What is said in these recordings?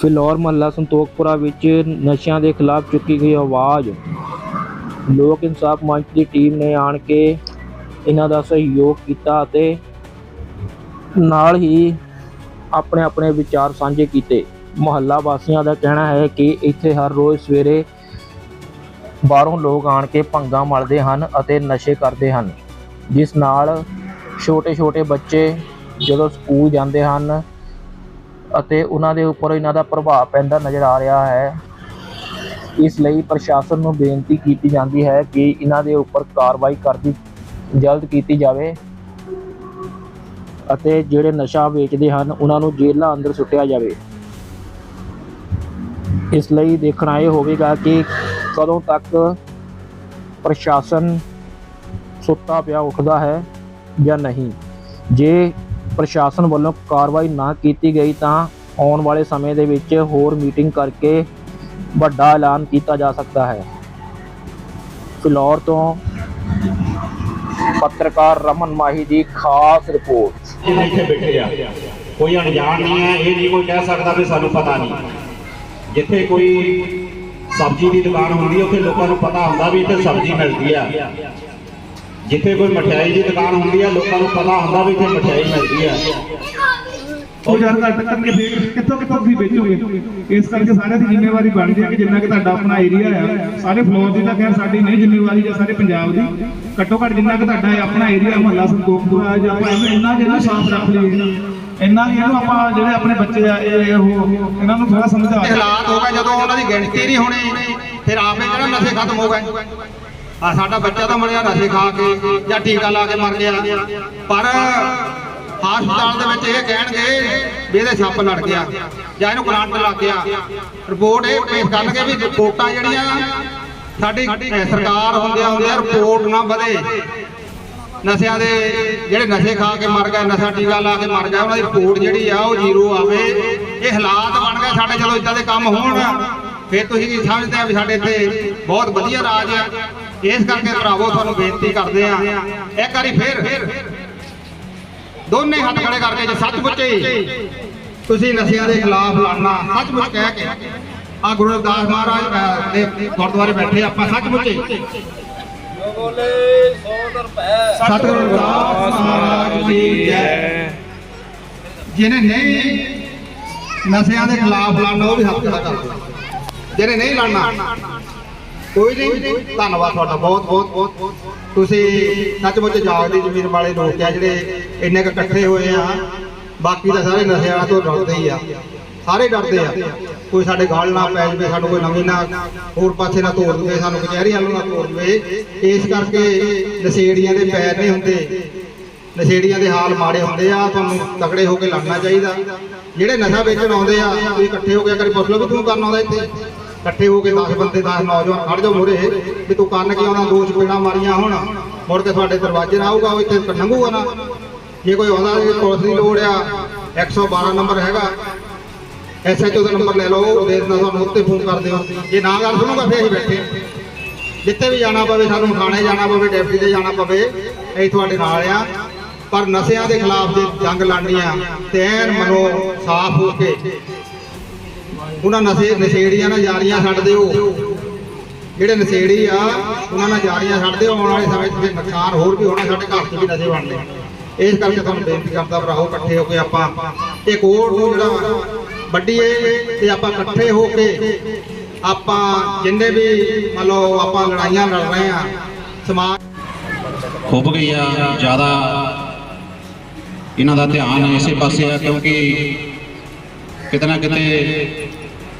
ਫਿਲੌਰ ਮਹੱਲਾ ਸੰਤੋਖਪੁਰਾ ਵਿੱਚ ਨਸ਼ਿਆਂ ਦੇ ਖਿਲਾਫ ਚੁੱਕੀ ਗਈ ਆਵਾਜ਼। ਲੋਕ ਇਨਸਾਫ ਮੰਚ ਦੀ ਟੀਮ ਨੇ ਆਣ ਕੇ ਇਹਨਾਂ ਦਾ ਸਹਿਯੋਗ ਕੀਤਾ ਅਤੇ ਨਾਲ ਹੀ ਆਪਣੇ ਆਪਣੇ ਵਿਚਾਰ ਸਾਂਝੇ ਕੀਤੇ। ਮੁਹੱਲਾ ਵਾਸੀਆਂ ਦਾ ਕਹਿਣਾ ਹੈ ਕਿ ਇੱਥੇ ਹਰ ਰੋਜ਼ ਸਵੇਰੇ ਬਾਹਰੋਂ ਲੋਕ ਆਣ ਕੇ ਭੰਗਾਂ ਮਲਦੇ ਹਨ ਅਤੇ ਨਸ਼ੇ ਕਰਦੇ ਹਨ, ਜਿਸ ਨਾਲ ਛੋਟੇ-ਛੋਟੇ ਬੱਚੇ ਜਦੋਂ ਸਕੂਲ ਜਾਂਦੇ ਹਨ ਅਤੇ ਉਹਨਾਂ ਦੇ ਉੱਪਰ ਇਹਨਾਂ ਦਾ ਪ੍ਰਭਾਵ ਪੈਂਦਾ ਨਜ਼ਰ ਆ ਰਿਹਾ ਹੈ। ਇਸ ਲਈ ਪ੍ਰਸ਼ਾਸਨ ਨੂੰ ਬੇਨਤੀ ਕੀਤੀ ਜਾਂਦੀ ਹੈ ਕਿ ਇਹਨਾਂ ਦੇ ਉੱਪਰ ਕਾਰਵਾਈ ਕਰਦੀ, ਜਲਦ ਕੀਤੀ ਜਾਵੇ ਅਤੇ ਜਿਹੜੇ ਨਸ਼ਾ ਵੇਚਦੇ ਹਨ, ਉਹਨਾਂ ਨੂੰ ਜੇਲ੍ਹਾਂ ਅੰਦਰ ਸੁੱਟਿਆ ਜਾਵੇ। ਇਸ ਲਈ ਦੇਖਣਾ ਇਹ ਹੋਵੇਗਾ ਕਿ ਕਦੋਂ ਤੱਕ ਪ੍ਰਸ਼ਾਸਨ ਸੁੱਤਾ ਪਿਆ ਉੱਠਦਾ ਹੈ ਜਾਂ ਨਹੀਂ। ਜੇ ਪ੍ਰਸ਼ਾਸਨ ਵੱਲੋਂ ਕਾਰਵਾਈ ਨਾ ਕੀਤੀ ਗਈ ਤਾਂ ਆਉਣ ਵਾਲੇ ਸਮੇਂ ਦੇ ਵਿੱਚ ਹੋਰ ਮੀਟਿੰਗ ਕਰਕੇ ਵੱਡਾ ਐਲਾਨ ਕੀਤਾ ਜਾ ਸਕਦਾ ਹੈ। ਫਿਲੌਰ ਤੋਂ ਪੱਤਰਕਾਰ ਰਮਨ ਮਾਹੀ ਦੀ ਖਾਸ ਰਿਪੋਰਟ। ਇੱਥੇ ਬੈਠੇ ਆ? ਕੋਈ ਅਣਜਾਣ ਨਹੀਂ ਹੈ, ਇਹ ਨਹੀਂ ਕੋਈ ਕਹਿ ਸਕਦਾ ਵੀ ਸਾਨੂੰ ਪਤਾ ਨਹੀਂ। ਜਿੱਥੇ ਕੋਈ ਸਬਜ਼ੀ ਦੀ ਦੁਕਾਨ ਹੁੰਦੀ ਹੈ, ਉੱਥੇ ਲੋਕਾਂ ਨੂੰ ਪਤਾ ਹੁੰਦਾ ਵੀ ਇੱਥੇ ਸਬਜ਼ੀ ਮਿਲਦੀ ਆ। ਜਿੱਥੇ ਕੋਈ ਮਠਿਆਈ ਦੀ ਦੁਕਾਨ ਹੁੰਦੀ ਹੈ ਲੋਕਾਂ ਨੂੰ ਪਤਾ ਹੁੰਦਾ ਵੀ ਇੱਥੇ ਮਠਿਆਈ ਮਿਲਦੀ ਆ। ਉਹ ਜਦ ਘੱਟ ਕਰਕੇ ਫੇਰ ਕਿੱਥੋਂ ਕਿੱਥੋਂ ਤੁਸੀਂ ਵੇਚੋਗੇ? ਇਸ ਕਰਕੇ ਸਾਰਿਆਂ ਦੀ ਜ਼ਿੰਮੇਵਾਰੀ ਬਣਦੀ ਹੈ ਕਿ ਜਿੰਨਾ ਕਿ ਤੁਹਾਡਾ ਆਪਣਾ ਏਰੀਆ ਆ ਸਾਰੇ ਫਲੋਰ ਦੀ ਤਾਂ ਖੈਰ ਸਾਡੀ ਨਹੀਂ ਜ਼ਿੰਮੇਵਾਰੀ ਜਾਂ ਸਾਰੇ ਪੰਜਾਬ ਦੀ। ਘੱਟੋ ਘੱਟ ਜਿੰਨਾ ਕਿ ਤੁਹਾਡਾ ਆਪਣਾ ਏਰੀਆ ਮਹੱਲਾ ਸੰਤੋਖਪੁਰਾ ਜਾਂ ਆਪਾਂ ਇਹਨੂੰ ਇੰਨਾ ਇਹਨੂੰ ਸਾਫ਼ ਰੱਖ ਲਈਏ। ਇੰਨਾ ਕਿ ਇਹਨੂੰ ਆਪਾਂ ਜਿਹੜੇ ਆਪਣੇ ਬੱਚੇ ਆ ਇਹ ਉਹ ਇਹਨਾਂ ਨੂੰ ਥੋੜਾ ਸਮਝਾ ਹਾਲਾਤ ਹੋ ਗਏ ਜਦੋਂ ਉਹਨਾਂ ਦੀ ਗਿਣਤੀ ਨਹੀਂ ਹੋਣੀ ਫਿਰ ਆਪੇ ਜਿਹੜਾ ਨਸ਼ੇ ਖਤਮ ਹੋ ਗਏ। ਆ ਸਾਡਾ ਬੱਚਾ ਤਾਂ ਮਰਿਆ ਨਸ਼ੇ ਖਾ ਕੇ, ਜਾਂ ਟੀਕਾ ਲਾ ਕੇ ਮਰ ਗਿਆ। ਪਰ ਹਸਪਤਾਲ ਦੇ ਵਿੱਚ ਇਹ ਕਹਿਣਗੇ ਵੀ ਇਹਦੇ ਛੱਪ ਲੜ ਗਿਆ, ਜਾਂ ਇਹਨੂੰ ਕਰੰਟ ਲੱਗ ਗਿਆ। ਰਿਪੋਰਟ ਇਹ ਪੇਸ਼ ਕਰਨਗੇ ਵੀ ਰਿਪੋਰਟਾਂ ਜਿਹੜੀਆਂ ਸਾਡੀ ਸਰਕਾਰ ਹੁੰਦਿਆਂ ਹੁੰਦਿਆਂ ਰਿਪੋਰਟ ਨਾ ਵਧੇ। ਨਸ਼ਿਆਂ ਦੇ ਜਿਹੜੇ ਨਸ਼ੇ ਖਾ ਕੇ ਮਰ ਗਏ ਨਸ਼ਾ ਟੀਕਾ ਲਾ ਕੇ ਮਰ ਗਏ ਉਹਨਾਂ ਦੀ ਰਿਪੋਰਟ ਜਿਹੜੀ ਆ ਉਹ ਜ਼ੀਰੋ ਆਵੇ। ਇਹ ਹਾਲਾਤ ਬਣ ਗਏ ਸਾਡੇ ਚਲੋ ਇਦਾਂ ਦੇ ਕੰਮ ਹੋਣ, ਫਿਰ ਤੁਸੀਂ ਕੀ ਸਮਝਦੇ ਆ ਵੀ ਸਾਡੇ ਇੱਥੇ ਬਹੁਤ ਵਧੀਆ ਰਾਜ ਆ। ਇਸ ਕਰਕੇ ਭਰਾਵੋ, ਤੁਹਾਨੂੰ ਬੇਨਤੀ ਕਰਦੇ ਆ ਇੱਕ ਵਾਰੀ ਫਿਰ ਦੋਨੇ ਹੱਥ ਖੜੇ ਕਰਕੇ ਜੇ ਸੱਚਮੁੱਚ ਹੀ ਤੁਸੀਂ ਨਸ਼ਿਆਂ ਦੇ ਖਿਲਾਫ ਲੜਨਾ, ਸੱਚਮੁੱਚ ਕਹਿ ਕੇ ਆ ਗੁਰੂ ਰਵਿਦਾਸ ਮਹਾਰਾਜ ਦੇ ਗੁਰਦੁਆਰੇ ਬੈਠੇ ਆਪਾਂ, ਸੱਚਮੁੱਚ ਹੀ। ਸਤਿਗੁਰੂ ਰਵਿਦਾਸ ਮਹਾਰਾਜ ਕੀ ਜੈ। ਜਿਹਨੇ ਨਹੀਂ ਨਸ਼ਿਆਂ ਦੇ ਖਿਲਾਫ ਲੜਨਾ, ਉਹ ਵੀ ਹੱਥ ਖੜਾ ਕਰ ਜਿਹਨੇ ਨਹੀਂ ਲੜਨਾ ਕੋਈ ਨਹੀਂ, ਧੰਨਵਾਦ ਤੁਹਾਡਾ ਬਹੁਤ ਬਹੁਤ ਬਹੁਤ ਤੁਸੀਂ ਸੱਚਮੁੱਚ ਜਾਗਦੀ ਜ਼ਮੀਰ ਵਾਲੇ ਲੋਕ ਆ ਜਿਹੜੇ ਇੰਨੇ ਕੁ ਇਕੱਠੇ ਹੋਏ ਆ। ਬਾਕੀ ਤਾਂ ਸਾਰੇ ਨਸ਼ਿਆਂ ਤੋਂ ਡਰਦੇ ਹੀ ਆ। ਸਾਰੇ ਡਰਦੇ ਆ। ਕੋਈ ਸਾਡੇ ਗਾਲ ਨਾ ਪੈ ਜਵੇ, ਸਾਨੂੰ ਕੋਈ ਨਵੀਂ ਨਾ ਹੋਰ ਪਾਸੇ ਨਾ ਤੋੜ ਦੇਵੇ, ਸਾਨੂੰ ਕਚਹਿਰੀ ਨੂੰ ਨਾ ਤੋੜ ਦੇਵੇ। ਇਸ ਕਰਕੇ ਨਸ਼ੇੜੀਆਂ ਦੇ ਪੈਰ ਨਹੀਂ ਹੁੰਦੇ। ਨਸ਼ੇੜੀਆਂ ਦੇ ਹਾਲ ਮਾੜੇ ਹੁੰਦੇ ਆ, ਤੁਹਾਨੂੰ ਤਕੜੇ ਹੋ ਕੇ ਲੜਨਾ ਚਾਹੀਦਾ। ਜਿਹੜੇ ਨਸ਼ਾ ਵੇਚਣ ਆਉਂਦੇ ਆ, ਤੁਸੀਂ ਇਕੱਠੇ ਹੋ ਕੇ ਕਰੀ ਪੁੱਛ ਲਓ ਵੀ ਤੂੰ ਕਰਨ ਆਉਂਦਾ ਇੱਥੇ। ਇਕੱਠੇ ਹੋ ਕੇ 10 ਬੰਦੇ 10 ਨੌਜਵਾਨ ਖੜ ਜਾਓ ਮੂਹਰੇ ਵੀ ਤੂੰ ਕਰਨ ਕੀ ਆਉਂਦਾ ਦੋ ਚਪੇੜਾਂ ਮਾਰੀਆਂ ਹੁਣ। ਮੁੜ ਕੇ ਤੁਹਾਡੇ ਦਰਵਾਜ਼ੇ ਨਾ ਆਊਗਾ, ਉਹ ਇੱਥੇ ਲੰਘੂਗਾ ਨਾ। ਜੇ ਕੋਈ ਆਉਂਦਾ ਪੁਲਿਸ ਦੀ ਲੋੜ ਆ 112 ਨੰਬਰ ਹੈਗਾ। ਐਸਐਚਓ ਦਾ ਨੰਬਰ ਲੈ ਲਓ, ਉਹ ਦੇ ਦਿੰਦਾ ਤੁਹਾਨੂੰ ਉੱਤੇ ਫੋਨ ਕਰ ਦਿਓ। ਜੇ ਨਾ ਗੱਲ ਸੁਣੂਗਾ, ਫੇਰ ਅਸੀਂ ਬੈਠੇ ਜਿੱਥੇ ਵੀ ਜਾਣਾ ਪਵੇ, ਸਾਨੂੰ ਥਾਣੇ ਜਾਣਾ ਪਵੇ, ਡਿਪਟੀ ਤੇ ਜਾਣਾ ਪਵੇ, ਅਸੀਂ ਤੁਹਾਡੇ ਨਾਲ ਆ। ਪਰ ਨਸ਼ਿਆਂ ਦੇ ਖਿਲਾਫ ਜੇ ਜੰਗ ਲੜਨੀ ਆ, ਤੇ ਐਨ ਮਨੋ ਸਾਫ਼ ਹੋ ਕੇ ਉਹਨਾਂ ਨਸ਼ੇ ਨਸ਼ੇੜੀਆਂ ਨਾਲ ਯਾਰੀਆਂ ਛੱਡ ਦਿਓ। ਜਿਹੜੇ ਨਸ਼ੇੜੀ ਆ, ਉਹਨਾਂ ਨਾਲ ਯਾਰੀਆਂ ਛੱਡ ਦਿਓ, ਆਉਣ ਵਾਲੇ ਸਮੇਂ 'ਚ ਨੁਕਸਾਨ ਹੋਰ ਵੀ ਹੋਣਾ, ਸਾਡੇ ਘਰ 'ਚ ਵੀ ਨਸ਼ੇ ਬਣਨੇ ਇਸ ਕਰਕੇ ਤੁਹਾਨੂੰ ਬੇਨਤੀ ਕਰਦਾ ਭਰਾਓ ਇਕੱਠੇ ਹੋ ਕੇ ਆਪਾਂ ਇਹ ਕੋਡ ਨੂੰ ਜਿਹੜਾ ਵੱਡੀਏ ਤੇ ਆਪਾਂ ਇਕੱਠੇ ਹੋ ਕੇ ਆਪਾਂ ਜਿੰਨੇ ਵੀ ਮੰਨ ਲਓ ਆਪਾਂ ਲੜਾਈਆਂ ਲੜ ਰਹੇ ਆ, ਸਮਾਜ ਖੁੱਭ ਗਈ ਆ, ਜ਼ਿਆਦਾ ਇਹਨਾਂ ਦਾ ਧਿਆਨ ਇਸੇ ਪਾਸੇ ਆ, ਕਿਉਂਕਿ ਕਿਤੇ ਨਾ ਕਿਤੇ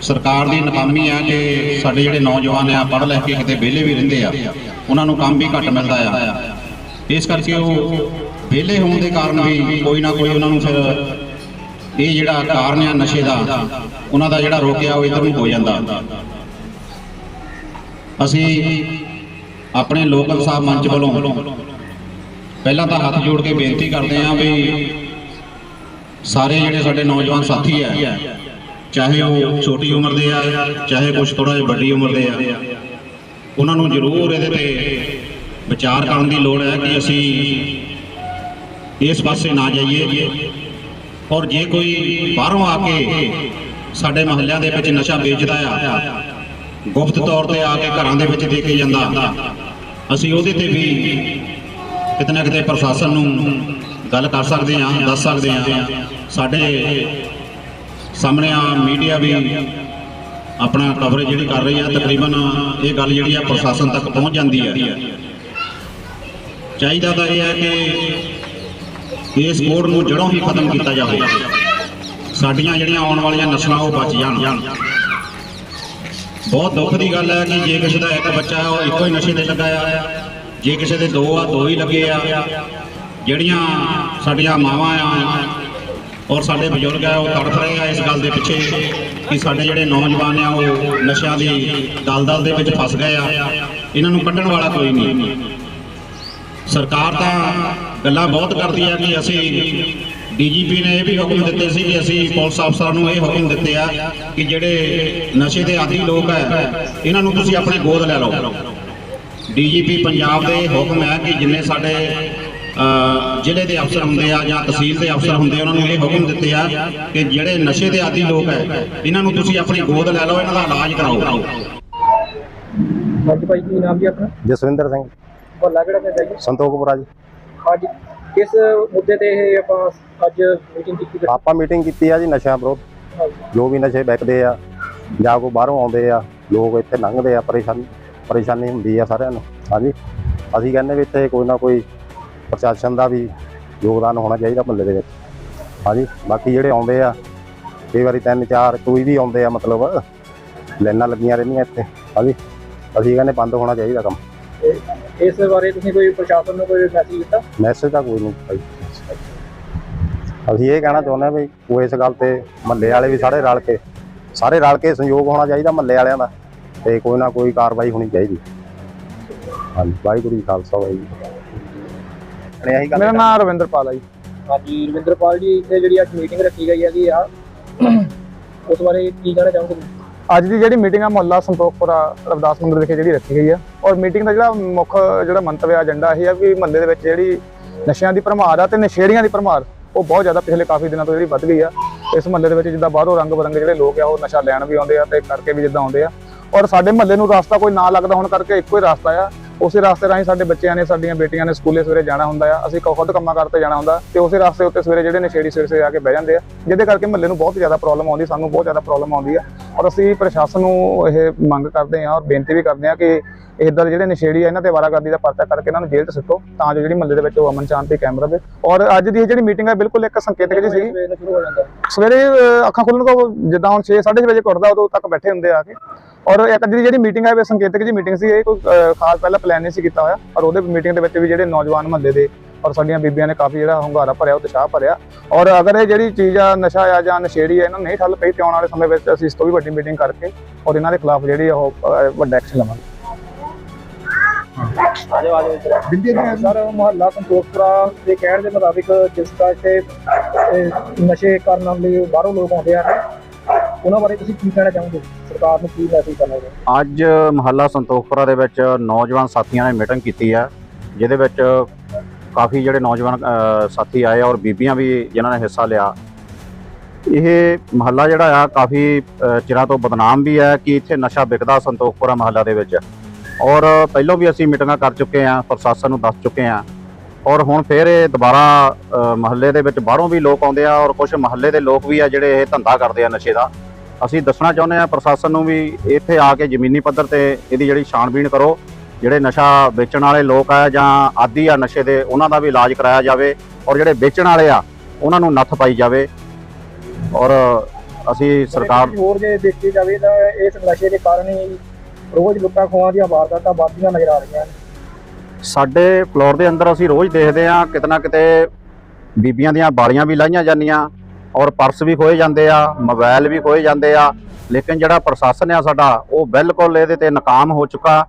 ਸਰਕਾਰ ਦੀ ਨਾਕਾਮੀ ਆ ਕਿ ਸਾਡੇ ਜਿਹੜੇ ਨੌਜਵਾਨ ਆ ਪੜ੍ਹ ਲਿਖ ਕੇ ਕਿਤੇ ਵਿਹਲੇ ਵੀ ਰਹਿੰਦੇ ਆ, ਉਹਨਾਂ ਨੂੰ ਕੰਮ ਵੀ ਘੱਟ ਮਿਲਦਾ ਆ। ਇਸ ਕਰਕੇ ਉਹ ਵਿਹਲੇ ਹੋਣ ਦੇ ਕਾਰਨ ਵੀ ਕੋਈ ਨਾ ਕੋਈ ਉਹਨਾਂ ਨੂੰ ਫਿਰ ਇਹ ਜਿਹੜਾ ਕਾਰਨ ਆ ਨਸ਼ੇ ਦਾ, ਉਹਨਾਂ ਦਾ ਜਿਹੜਾ ਰੋਕਿਆ ਉਹ ਇਧਰ ਨੂੰ ਹੋ ਜਾਂਦਾ। ਅਸੀਂ ਆਪਣੇ ਲੋਕ ਇਨਸਾਫ ਮੰਚ ਵੱਲੋਂ ਪਹਿਲਾਂ ਤਾਂ ਹੱਥ ਜੋੜ ਕੇ ਬੇਨਤੀ ਕਰਦੇ ਹਾਂ ਵੀ ਸਾਰੇ ਜਿਹੜੇ ਸਾਡੇ ਨੌਜਵਾਨ ਸਾਥੀ ਆ ਚਾਹੇ ਉਹ ਛੋਟੀ ਉਮਰ ਦੇ ਆ ਚਾਹੇ ਕੁਝ ਥੋੜਾ ਜਿਹਾ ਵੱਡੀ ਉਮਰ ਦੇ ਆ। ਉਹਨਾਂ ਨੂੰ ਜ਼ਰੂਰ ਇਹਦੇ ਤੇ ਵਿਚਾਰ ਕਰਨ ਦੀ ਲੋੜ ਹੈ ਕਿ ਅਸੀਂ ਇਸ ਪਾਸੇ ਨਾ ਜਾਈਏ। ਔਰ ਜੇ ਕੋਈ ਬਾਹਰੋਂ ਆ ਕੇ ਸਾਡੇ ਮਹੱਲਿਆਂ ਦੇ ਵਿੱਚ ਨਸ਼ਾ ਵੇਚਦਾ ਆ ਗੁਪਤ ਤੌਰ ਤੇ ਆ ਕੇ ਘਰਾਂ ਦੇ ਵਿੱਚ ਦੇ ਕੇ ਜਾਂਦਾ ਅਸੀਂ ਉਹਦੇ ਤੇ ਵੀ ਕਿਤੇ ਨਾ ਕਿਤੇ ਪ੍ਰਸ਼ਾਸਨ ਨੂੰ ਗੱਲ ਕਰ ਸਕਦੇ ਹਾਂ ਦੱਸ ਸਕਦੇ ਹਾਂ। ਸਾਡੇ ਸਾਹਮਣੇ ਆ ਮੀਡੀਆ ਵੀ ਆਪਣਾ ਕਵਰੇਜ ਜਿਹੜੀ ਕਰ ਰਹੀ ਆ, ਤਕਰੀਬਨ ਇਹ ਗੱਲ ਜਿਹੜੀ ਆ ਪ੍ਰਸ਼ਾਸਨ ਤੱਕ ਪਹੁੰਚ ਜਾਂਦੀ ਹੈ ਚਾਹੀਦਾ ਤਾਂ ਇਹ ਹੈ ਕਿ ਇਸ ਕੋਡ ਨੂੰ ਜੜੋਂ ਹੀ ਖਤਮ ਕੀਤਾ ਜਾਵੇ। ਸਾਡੀਆਂ ਜਿਹੜੀਆਂ ਆਉਣ ਵਾਲੀਆਂ ਨਸਲਾਂ ਉਹ ਬਚ ਜਾਣ। ਬਹੁਤ ਦੁੱਖ ਦੀ ਗੱਲ ਹੈ ਕਿ ਜੇ ਕਿਸੇ ਦਾ ਇੱਕ ਬੱਚਾ ਹੈ, ਉਹ ਇੱਕੋ ਹੀ ਨਸ਼ੇ ਤੇ ਲੱਗਾ ਆ। ਜੇ ਕਿਸੇ ਦੇ ਦੋ ਆ, ਦੋ ਹੀ ਲੱਗੇ ਆ। ਜਿਹੜੀਆਂ ਸਾਡੀਆਂ ਮਾਵਾਂ ਆ ਔਰ ਸਾਡੇ ਬਜ਼ੁਰਗ ਆ, ਉਹ ਤੜਫ ਰਹੇ ਆ ਇਸ ਗੱਲ ਦੇ ਪਿੱਛੇ ਕਿ ਸਾਡੇ ਜਿਹੜੇ ਨੌਜਵਾਨ ਆ, ਉਹ ਨਸ਼ਿਆਂ ਦੀ ਦਲਦਲ ਦੇ ਵਿੱਚ ਫਸ ਗਏ ਆ। ਇਹਨਾਂ ਨੂੰ ਕੱਢਣ ਵਾਲਾ ਕੋਈ ਨਹੀਂ। ਸਰਕਾਰ ਤਾਂ ਗੱਲਾਂ ਬਹੁਤ ਕਰਦੀ ਆ ਕਿ ਅਸੀਂ ਡੀਜੀਪੀ ਨੇ ਇਹ ਵੀ ਹੁਕਮ ਦਿੱਤੇ ਸੀ ਕਿ ਅਸੀਂ ਪੁਲਿਸ ਅਫਸਰਾਂ ਨੂੰ ਇਹ ਹੁਕਮ ਦਿੱਤੇ ਆ ਕਿ ਜਿਹੜੇ ਨਸ਼ੇ ਦੇ ਆਦੀ ਲੋਕ ਹੈ ਇਹਨਾਂ ਨੂੰ ਤੁਸੀਂ ਆਪਣੇ ਗੋਦ ਲੈ ਲਓ। ਡੀਜੀਪੀ ਪੰਜਾਬ ਦੇ ਹੁਕਮ ਹੈ ਕਿ ਜਿੰਨੇ ਸਾਡੇ ਜ਼ਿਲ੍ਹੇ ਦੇ ਅਫਸਰ ਹੁੰਦੇ ਆ ਜਾਂ ਤਹਿਸੀਲ ਦੇ ਅਫਸਰ ਹੁੰਦੇ ਆ ਉਹਨਾਂ ਨੂੰ ਇਹ ਹੁਕਮ ਦਿੱਤੇ ਆ ਕਿ ਜਿਹੜੇ ਨਸ਼ੇ ਦੇ ਆਦੀ ਲੋਕ ਹੈ ਇਹਨਾਂ ਨੂੰ ਤੁਸੀਂ ਆਪਣੀ ਗੋਦ ਲੈ ਲਓ ਇਹਨਾਂ ਦਾ ਇਲਾਜ ਕਰਾਓ। ਹਾਂਜੀ ਭਾਈ ਕੀ ਨਾਮ ਜੀ ਆਪਣਾ? ਜਸਵਿੰਦਰ ਸਿੰਘ। ਮਹੱਲਾ ਕਿਹੜਾ ਪੈਂਦਾ ਜੀ? ਸੰਤੋਖਪੁਰਾ ਜੀ। ਅੱਜ ਕਿਸ ਮੁੱਦੇ ਤੇ ਇਹ ਆਪਾਂ ਅੱਜ ਮੀਟਿੰਗ ਕੀਤੀ ਆਪਾਂ ਮੀਟਿੰਗ ਕੀਤੀ ਆ ਜੀ ਨਸ਼ਿਆਂ ਵਿਰੁੱਧ। ਜੋ ਵੀ ਨਸ਼ੇ ਵਿਕਦੇ ਆ ਜਾਂ ਕੋ ਬਾਹਰੋਂ ਆਉਂਦੇ ਆ ਲੋਕ ਇੱਥੇ ਲੰਘਦੇ ਆ ਪਰੇਸ਼ਾਨੀ ਪਰੇਸ਼ਾਨੀ ਹੁੰਦੀ ਆ ਸਾਰਿਆਂ ਨੂੰ। ਹਾਂਜੀ। ਅਸੀਂ ਕਹਿੰਦੇ ਵੀ ਇੱਥੇ ਕੋਈ ਨਾ ਕੋਈ ਪ੍ਰਸ਼ਾਸਨ ਦਾ ਵੀ ਯੋਗਦਾਨ ਹੋਣਾ ਚਾਹੀਦਾ ਮਹੱਲੇ ਦੇ ਵਿੱਚ। ਹਾਂਜੀ ਬਾਕੀ ਜਿਹੜੇ ਆਉਂਦੇ ਆ ਕਈ ਵਾਰੀ ਤਿੰਨ ਚਾਰ ਕੋਈ ਵੀ ਆਉਂਦੇ ਆ ਮਤਲਬ ਲਾਈਨਾਂ ਲੱਗੀਆਂ ਰਹਿੰਦੀਆਂ ਇੱਥੇ। ਹਾਂਜੀ ਅਸੀਂ ਕਹਿੰਦੇ ਬੰਦ ਹੋਣਾ ਚਾਹੀਦਾ ਕੰਮ। ਇਸ ਬਾਰੇ ਤੁਸੀਂ ਕੋਈ ਪ੍ਰਸ਼ਾਸਨ ਨੂੰ ਕੋਈ ਮੈਸੇਜ ਦਿੱਤਾ? ਮੈਸੇਜ ਤਾਂ ਕੋਈ ਨਹੀਂ ਭਾਈ ਅਸੀਂ ਇਹ ਕਹਿਣਾ ਚਾਹੁੰਦੇ ਹਾਂ ਵੀ ਉਹ ਇਸ ਗੱਲ ਤੇ ਮਹੱਲੇ ਵਾਲੇ ਵੀ ਸਾਰੇ ਰਲ ਕੇ ਸਾਰੇ ਰਲ ਕੇ ਸੰਯੋਗ ਹੋਣਾ ਚਾਹੀਦਾ ਮਹੱਲੇ ਵਾਲਿਆਂ ਦਾ ਤੇ ਕੋਈ ਨਾ ਕੋਈ ਕਾਰਵਾਈ ਹੋਣੀ ਚਾਹੀਦੀ। ਹਾਂਜੀ ਵਾਹਿਗੁਰੂ ਜੀ ਖਾਲਸਾ ਵਾਹਿਗੁਰੂ ਮੇਰਾ ਨਾਮ ਰਵਿੰਦਰਪਾਲ ਹੈ ਜੀ। ਹਾਂਜੀ ਰਵਿੰਦਰਪਾਲ ਜੀ ਇੱਥੇ ਜਿਹੜੀ ਅੱਜ ਮੀਟਿੰਗ ਰੱਖੀ ਗਈ ਹੈਗੀ ਆ ਉਸ ਬਾਰੇ ਕੀ ਕਹਿਣਾ ਚਾਹੋਗੇ? ਅੱਜ ਦੀ ਜਿਹੜੀ ਮੀਟਿੰਗ ਆ ਮੁਹੱਲਾ ਸੰਤੋਖਪੁਰਾ ਰਵਿਦਾਸ ਮੰਦਿਰ ਵਿਖੇ ਜਿਹੜੀ ਰੱਖੀ ਗਈ ਆ। ਔਰ ਮੀਟਿੰਗ ਦਾ ਜਿਹੜਾ ਮੁੱਖ ਜਿਹੜਾ ਮੰਤਵ ਆ ਏਜੰਡਾ ਇਹ ਆ ਕਿ ਮੁਹੱਲੇ ਦੇ ਵਿੱਚ ਜਿਹੜੀ ਨਸ਼ਿਆਂ ਦੀ ਭਰਮਾਰ ਆ ਤੇ ਨਸ਼ੇੜੀਆਂ ਦੀ ਭਰਮਾਰ ਉਹ ਬਹੁਤ ਜ਼ਿਆਦਾ ਪਿਛਲੇ ਕਾਫੀ ਦਿਨਾਂ ਤੋਂ ਜਿਹੜੀ ਵੱਧ ਗਈ ਆ। ਇਸ ਮੁਹੱਲੇ ਦੇ ਵਿੱਚ ਜਿੱਦਾਂ ਬਾਹਰੋਂ ਰੰਗ ਬਰੰਗੇ ਜਿਹੜੇ ਲੋਕ ਆ ਉਹ ਨਸ਼ਾ ਲੈਣ ਵੀ ਆਉਂਦੇ ਆ ਤੇ ਕਰਕੇ ਵੀ ਜਿੱਦਾਂ ਆਉਂਦੇ ਆ। ਔਰ ਸਾਡੇ ਮੁਹੱਲੇ ਨੂੰ ਰਸਤਾ ਕੋਈ ਨਾ ਲੱਗਦਾ ਹੋਣ ਕਰਕੇ ਇੱਕੋ ਹੀ ਰਸਤਾ ਆ ਉਸੇ ਰਸਤੇ ਰਾਹੀਂ ਸਾਡੇ ਬੱਚਿਆਂ ਨੇ, ਸਾਡੀਆਂ ਬੇਟੀਆਂ ਨੇ ਸਕੂਲੇ ਸਵੇਰੇ ਜਾਣਾ ਹੁੰਦਾ ਆ। ਅਸੀਂ ਖੁਦ ਕੰਮਾਂ ਕਰਤੇ ਜਾਣਾ ਹੁੰਦਾ। ਤੇ ਉਸੇ ਰਸਤੇ ਉੱਤੇ ਸਵੇਰੇ ਜਿਹੜੇ ਨਸ਼ੇੜੀ ਸਵੇਰੇ ਸਵੇਰੇ ਆ ਕੇ ਬਹਿ ਜਾਂਦੇ ਆ। ਜਿਹਦੇ ਕਰਕੇ ਮਹੱਲੇ ਨੂੰ ਬਹੁਤ ਜ਼ਿਆਦਾ ਪ੍ਰੋਬਲਮ ਆਉਂਦੀ, ਸਾਨੂੰ ਬਹੁਤ ਜ਼ਿਆਦਾ ਪ੍ਰੋਬਲਮ ਆਉਂਦੀ ਆ। ਔਰ ਅਸੀਂ ਪ੍ਰਸ਼ਾਸਨ ਨੂੰ ਇਹ ਮੰਗ ਕਰਦੇ ਹਾਂ ਔਰ ਬੇਨਤੀ ਵੀ ਕਰਦੇ ਹਾਂ ਕਿ ਇਦਾਂ ਦੇ ਜਿਹੜੇ ਨਸ਼ੇੜੀ ਆ ਇਹਨਾਂ ਤੇ ਵਾਰਾਗਰਦੀ ਦਾ ਪਰਚਾ ਕਰਕੇ ਇਹਨਾਂ ਨੂੰ ਜੇਲ੍ਹ 'ਚ ਸਿੱਟੋ ਤਾਂ ਜੋ ਜਿਹੜੀ ਮੁਹੱਲੇ ਦੇ ਵਿੱਚ ਉਹ ਅਮਨ ਸ਼ਾਂਤੀ ਕਾਇਮ ਰਹੇ। ਔਰ ਅੱਜ ਦੀ ਇਹ ਜਿਹੜੀ ਮੀਟਿੰਗ ਹੈ ਬਿਲਕੁਲ ਇੱਕ ਸੰਕੇਤਕ ਜਿਹੀ ਸੀਗੀ। ਸਵੇਰ ਅੱਖਾਂ ਖੁੱਲਣ ਤੋਂ ਜਿੱਦਾਂ ਹੁਣ 6 6:30 ਵਜੇ ਉੱਠਦਾ ਉਦੋਂ ਤੱਕ ਬੈਠੇ ਹੁੰਦੇ ਆ ਕੇ। ਔਰ ਇੱਕ ਅੱਜ ਦੀ ਜਿਹੜੀ ਮੀਟਿੰਗ ਹੈ ਇਹ ਸੰਕੇਤਕ ਜੀ ਮੀਟਿੰਗ ਸੀ ਇਹ ਕੋਈ ਖਾਸ ਪਹਿਲਾਂ ਪਲਾਨ ਨਹੀਂ ਸੀ ਕੀਤਾ ਹੋਇਆ। ਔਰ ਉਹਦੇ ਮੀਟਿੰਗ ਦੇ ਵਿੱਚ ਵੀ ਜਿਹੜੇ ਨੌਜਵਾਨ ਮਹੱਲੇ ਦੇ ਔਰ ਸਾਡੀਆਂ ਬੀਬੀਆਂ ਨੇ ਕਾਫੀ ਜਿਹੜਾ ਹੁੰਗਾਰਾ ਭਰਿਆ ਉਤਸ਼ਾਹ ਭਰਿਆ। ਔਰ ਅਗਰ ਇਹ ਜਿਹੜੀ ਚੀਜ਼ ਆ ਨਸ਼ਾ ਆ ਜਾਂ ਨਸ਼ੇੜੀ ਆ ਇਹਨਾਂ ਨੂੰ ਨਹੀਂ ਠੱਲ ਪਈ ਤੇ ਆਉਣ ਵਾਲੇ ਸਮੇਂ ਵਿੱਚ ਅਸੀਂ ਇਸ ਤੋਂ ਵੀ ਵੱਡੀ ਮੀਟਿੰਗ ਕਰਕੇ ਔਰ ਇਹਨਾਂ ਦੇ ਖਿਲਾਫ ਜਿਹੜੀ ਆ ਉਹ ਵੱਡਾ ਐਕਸ਼ਨ ਲਵਾਂਗੇ। ਆਜੋ ਆਜੋ ਸਰ ਮੁਹੱਲਾ ਸੰਤੋਖਪੁਰਾ ਦੇ ਕਹਿਣ ਦੇ ਮੁਤਾਬਿਕ ਜਿਸ ਤਰ੍ਹਾਂ ਇੱਥੇ ਅਹ, ਨਸ਼ੇ ਕਰਨ ਲਈ ਬਾਹਰੋਂ ਲੋਕ ਆਉਂਦੇ ਆ ਉਹਨਾਂ ਬਾਰੇ ਤੁਸੀਂ ਕੀ ਕਹਿਣਾ ਚਾਹੋਗੇ? ਸਰਕਾਰ ਨੂੰ ਕੀ ਮੈਸੇਜ ਕਰਨਾ ਹੈ ਅੱਜ ਮਹੱਲਾ ਸੰਤੋਖਪੁਰਾ ਦੇ ਵਿੱਚ ਨੌਜਵਾਨ ਸਾਥੀਆਂ ਨੇ ਮੀਟਿੰਗ ਕੀਤੀ ਹੈ ਜਿਹਦੇ ਵਿੱਚ ਕਾਫੀ ਜਿਹੜੇ ਨੌਜਵਾਨ ਸਾਥੀ ਆਏ ਔਰ ਬੀਬੀਆਂ ਵੀ ਜਿਨ੍ਹਾਂ ਨੇ ਹਿੱਸਾ ਲਿਆ। ਇਹ ਮਹੱਲਾ ਜਿਹੜਾ ਆ ਕਾਫੀ ਚਿਰਾਂ ਤੋਂ ਬਦਨਾਮ ਵੀ ਹੈ ਕਿ ਇੱਥੇ ਨਸ਼ਾ ਵਿਕਦਾ ਸੰਤੋਖਪੁਰਾ ਮਹੱਲਾ ਦੇ ਵਿੱਚ। ਔਰ ਪਹਿਲਾਂ ਵੀ ਅਸੀਂ ਮੀਟਿੰਗਾਂ ਕਰ ਚੁੱਕੇ ਹਾਂ ਪ੍ਰਸ਼ਾਸਨ ਨੂੰ ਦੱਸ ਚੁੱਕੇ ਹਾਂ। ਔਰ ਹੁਣ ਫਿਰ ਇਹ ਦੁਬਾਰਾ ਅ, ਮਹੱਲੇ ਦੇ ਵਿੱਚ ਬਾਹਰੋਂ ਵੀ ਲੋਕ ਆਉਂਦੇ ਆ ਔਰ ਕੁਝ ਮਹੱਲੇ ਦੇ ਲੋਕ ਵੀ ਆ ਜਿਹੜੇ ਇਹ ਧੰਦਾ ਕਰਦੇ ਆ ਨਸ਼ੇ ਦਾ। ਅਸੀਂ ਦੱਸਣਾ ਚਾਹੁੰਦੇ ਹਾਂ ਪ੍ਰਸ਼ਾਸਨ ਨੂੰ ਵੀ ਇੱਥੇ ਆ ਕੇ ਜ਼ਮੀਨੀ ਪੱਧਰ ਤੇ ਇਹਦੀ ਜਿਹੜੀ ਛਾਣਬੀਣ ਕਰੋ। ਜਿਹੜੇ ਨਸ਼ਾ ਵੇਚਣ ਵਾਲੇ ਲੋਕ ਆ ਜਾਂ ਆਦੀ ਆ ਨਸ਼ੇ ਦੇ ਉਹਨਾਂ ਦਾ ਵੀ ਇਲਾਜ ਕਰਾਇਆ ਜਾਵੇ ਔਰ ਜਿਹੜੇ ਵੇਚਣ ਵਾਲੇ ਆ ਉਹਨਾਂ ਨੂੰ ਨੱਥ ਪਾਈ ਜਾਵੇ। ਔਰ ਅਸੀਂ ਸਰਕਾਰ ਹੋਰ ਜੇ ਦੇਖੀ ਜਾਵੇ ਤਾਂ ਇਸ ਨਸ਼ੇ ਦੇ ਕਾਰਨ ਹੀ ਰੋਜ਼ ਲੁੱਟਾਂ ਖੋਹਾਂ ਦੀਆਂ ਵਾਰਦਾਤਾਂ ਵੱਧਦੀਆਂ ਨਜ਼ਰ ਆ ਰਹੀਆਂ ਨੇ। ਸਾਡੇ ਫਲੋਰ ਦੇ ਅੰਦਰ ਅਸੀਂ ਰੋਜ਼ ਦੇਖਦੇ ਹਾਂ ਕਿਤੇ ਨਾ ਕਿਤੇ ਬੀਬੀਆਂ ਦੀਆਂ ਬਾਲੀਆਂ ਵੀ ਲਾਈਆਂ ਜਾਂਦੀਆਂ ਔਰ ਪਰਸ ਵੀ ਖੋਏ ਜਾਂਦੇ ਆ ਮੋਬਾਈਲ ਵੀ ਖੋਏ ਜਾਂਦੇ ਆ। ਲੇਕਿਨ ਜਿਹੜਾ ਪ੍ਰਸ਼ਾਸਨ ਆ ਸਾਡਾ ਉਹ ਬਿਲਕੁਲ ਇਹਦੇ ਤੇ ਨਾਕਾਮ ਹੋ ਚੁੱਕਾ।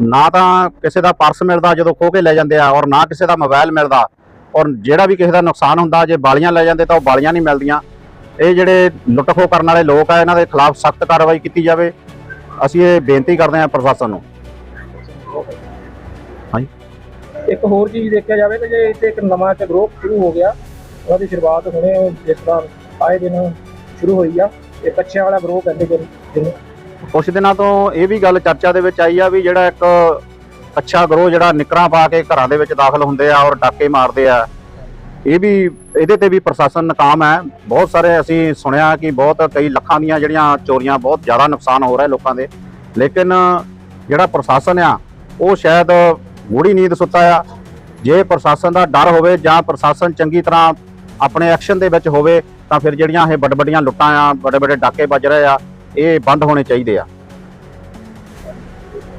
ਨਾ ਤਾਂ ਕਿਸੇ ਦਾ ਪਰਸ ਮਿਲਦਾ ਜਦੋਂ ਖੋ ਕੇ ਲੈ ਜਾਂਦੇ ਆ ਔਰ ਨਾ ਕਿਸੇ ਦਾ ਮੋਬਾਈਲ ਮਿਲਦਾ ਔਰ ਜਿਹੜਾ ਵੀ ਕਿਸੇ ਦਾ ਨੁਕਸਾਨ ਹੁੰਦਾ, ਜੇ ਬਾਲੀਆਂ ਲੈ ਜਾਂਦੇ ਤਾਂ ਉਹ ਬਾਲੀਆਂ ਨਹੀਂ ਮਿਲਦੀਆਂ। ਇਹ ਜਿਹੜੇ ਲੁੱਟ ਖੋਹ ਕਰਨ ਵਾਲੇ ਲੋਕ ਆ, ਇਹਨਾਂ ਦੇ ਖਿਲਾਫ ਸਖਤ ਕਾਰਵਾਈ ਕੀਤੀ ਜਾਵੇ। ਅਸੀਂ ਇਹ ਬੇਨਤੀ ਕਰਦੇ ਹਾਂ ਪ੍ਰਸ਼ਾਸਨ ਨੂੰ। ਹਾਂਜੀ। ਇੱਕ ਹੋਰ ਚੀਜ਼ ਦੇਖਿਆ ਜਾਵੇ ਕਿ ਜੇ ਇੱਥੇ ਇੱਕ ਨਵਾਂ ਇੱਕ ਗਰੁੱਪ ਸ਼ੁਰੂ ਹੋ ਗਿਆ, ਉਹਨਾਂ ਦੀ ਸ਼ੁਰੂਆਤ ਹੁਣੇ ਜਿਸ ਤਰ੍ਹਾਂ ਆਏ ਦਿਨ ਸ਼ੁਰੂ ਹੋਈ ਆ, ਇਹ ਕੱਛਿਆਂ ਵਾਲਾ ਗਰੋਹ ਕਹਿੰਦੇ ਜਿਹਨੂੰ ਕੁਛ ਦਿਨਾਂ ਤੋਂ ਇਹ ਵੀ ਗੱਲ ਚਰਚਾ ਦੇ ਵਿੱਚ ਆਈ ਆ ਵੀ ਜਿਹੜਾ ਇੱਕ ਅੱਛਾ ਗਰੋਹ ਜਿਹੜਾ ਨਿਕਰਾਂ ਪਾ ਕੇ ਘਰਾਂ ਦੇ ਵਿੱਚ ਦਾਖਲ ਹੁੰਦੇ ਆ ਔਰ ਡਾਕੇ ਮਾਰਦੇ ਆ, ਇਹ ਵੀ ਇਹਦੇ ਤੇ ਵੀ ਪ੍ਰਸ਼ਾਸਨ ਨਾਕਾਮ ਹੈ। ਬਹੁਤ ਸਾਰੇ ਅਸੀਂ ਸੁਣਿਆ ਕਿ ਬਹੁਤ ਕਈ ਲੱਖਾਂ ਦੀਆਂ ਜਿਹੜੀਆਂ ਚੋਰੀਆਂ, ਬਹੁਤ ਜ਼ਿਆਦਾ ਨੁਕਸਾਨ ਹੋ ਰਿਹਾ ਲੋਕਾਂ ਦੇ। ਲੇਕਿਨ ਜਿਹੜਾ ਪ੍ਰਸ਼ਾਸਨ ਆ, ਉਹ ਸ਼ਾਇਦ ਮੂੜੀ ਨੀਂਦ ਸੁੱਤਾ ਆ। ਜੇ ਪ੍ਰਸ਼ਾਸਨ ਦਾ ਡਰ ਹੋਵੇ ਜਾਂ ਪ੍ਰਸ਼ਾਸਨ ਚੰਗੀ ਤਰ੍ਹਾਂ ਆਪਣੇ ਐਕਸ਼ਨ ਦੇ ਵਿੱਚ ਹੋਵੇ, ਤਾਂ ਫਿਰ ਜਿਹੜੀਆਂ ਇਹ ਵੱਡ ਵੱਡੀਆਂ ਲੁੱਟਾਂ ਆ ਵੱਡੇ ਵੱਡੇ ਡਾਕੇ ਵੱਜ ਰਹੇ ਆ ਇਹ ਬੰਦ ਹੋਣੇ ਚਾਹੀਦੇ ਆ।